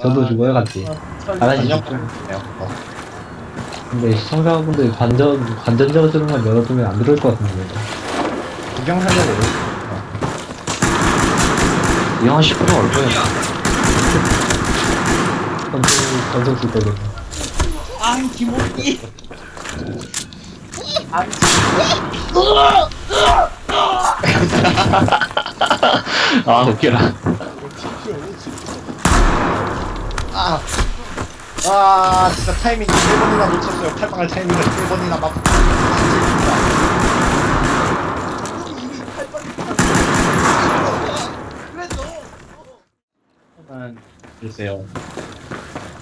저도 죽어요 같이. 안녕. 죽죠. 네요. 어. 근데 시청자분들 관전 관전 저주로만 열어두면 안 들어올 것 같은데. 구경 하려고. 이형 10% 얼마야? 전속 전속 쓸 거거든. 아 김호기 아 웃겨라. 아. 아, 진짜 타이밍 1번이나 놓쳤어요. 탈방할 타이밍을 1번이나 막. 음, 글쎄요.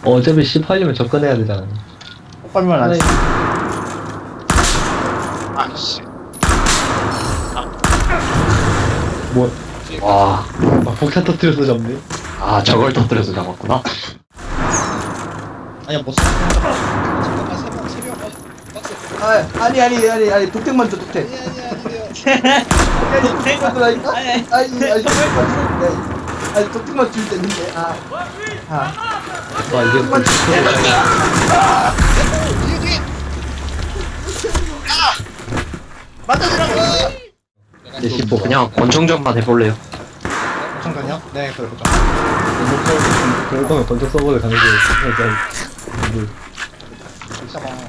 어차피 18이면 접근해야 되잖아. 오빠면 안 네. 돼. 아씨. 뭐, 와. 막 폭탄 터뜨려서 잡네. 아 저걸 터뜨려서 잡았구나. 아니야, 못 써. 잠깐만 세명 세명 박스 아, 아니 아니 아니 아니 독택만 줘 독택. 아니 아니 아니요 독택만 줘라니까? 아니, 아니 아니. 아니 독택만 주는데. 아니 독택만 줄 때는데. 아. 아. 와, 이게 독택만 줄 때. 뒤에 뒤에 이제 15. 그냥 권총전만 해볼래요? 잠깐요. 네, 그렇죠. 그럴 거면 건조 서버를 가는 게 일단 뭐, 잠깐만.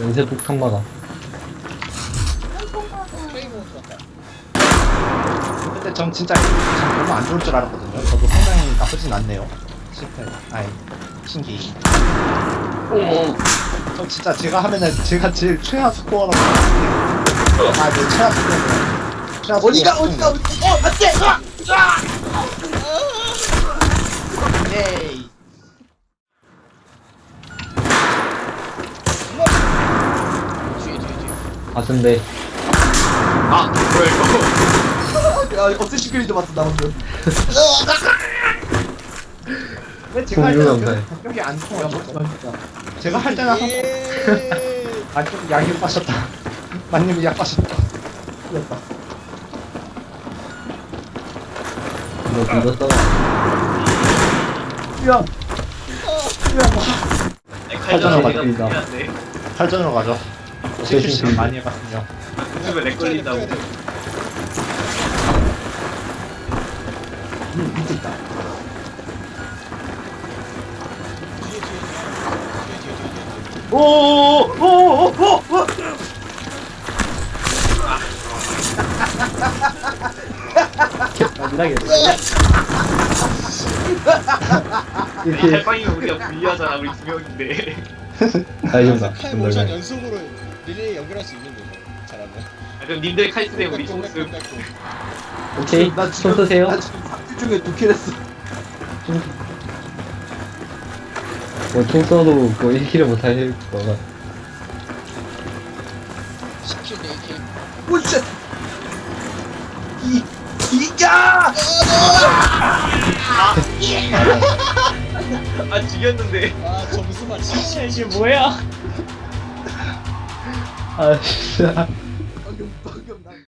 연쇄 폭탄 같다 근데 전 진짜 참 너무 안 좋을 줄 알았거든요. 저도 상당히 나쁘진 않네요. 실패. 아이, 신기. 저 진짜 제가 하면은 제가 제일 최하 스코어라고. 생각해요. 아, 네, 최하 스코어예요. 최하 스코어. 어디가 어디가 어디가? 어 안돼. 아! 에이. 뒤에 뒤에 가슴대. 아 뭐야 이거? 아 어쌔신 크리드 봤어 나 방금. 왜 제가 할 때는 돼. 여기 안 통하죠? 제가 할 때는 한 번. 예 아, 좀 약이 빠졌다. 만님이 약 빠졌다. 틀렸다. 너 건조 서버. 야. 탈전으로 가죠. 어쌔신. 많이 해봤군요. 유튜브에 렉 걸린다고. 음 밑에 있다. 뒤에 뒤에 뒤에 뒤에 뒤에 뒤에 오오오오오 마지막에. 이 이렇게 할빵이면 우리가 불리하잖아. 우리 두 명인데. 아 이건가? 칼 모션 연속으로 릴레이 연결할 수 있는 거죠 잘하면 아, 그럼 님들 우리 뺏고, 총수. 뺏고, 뺏고. 오케이. 나손 쓰세요. 나 지금 3킬 중에 2킬 했어. 뭐총 써도 뭐 1킬을 못할 거가. 10킬 대 2킬 오 쉣. 이 이야. 아 죽였는데. 아 점수만 7 이게 뭐야 아 진짜.